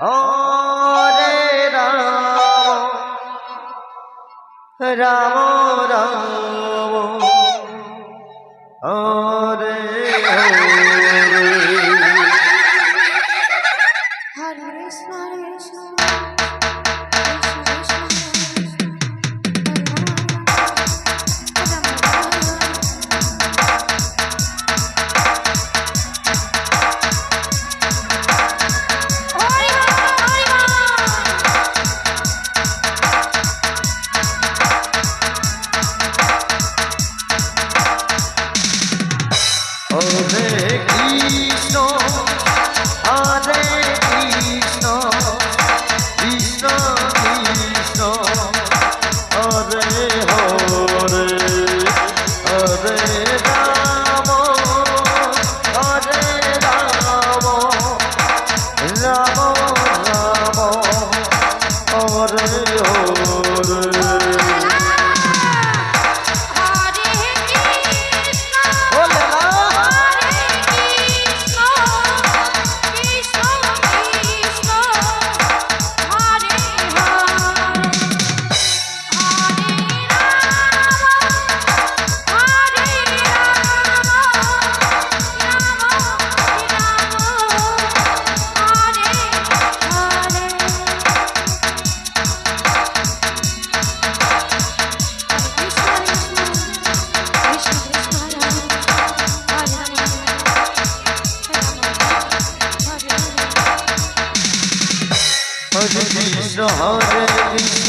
রে রাম রাম রাম। হরে কৃষ্ণ হরে কৃষ্ণ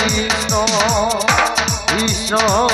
কৃষ্ণ ঈশ্বর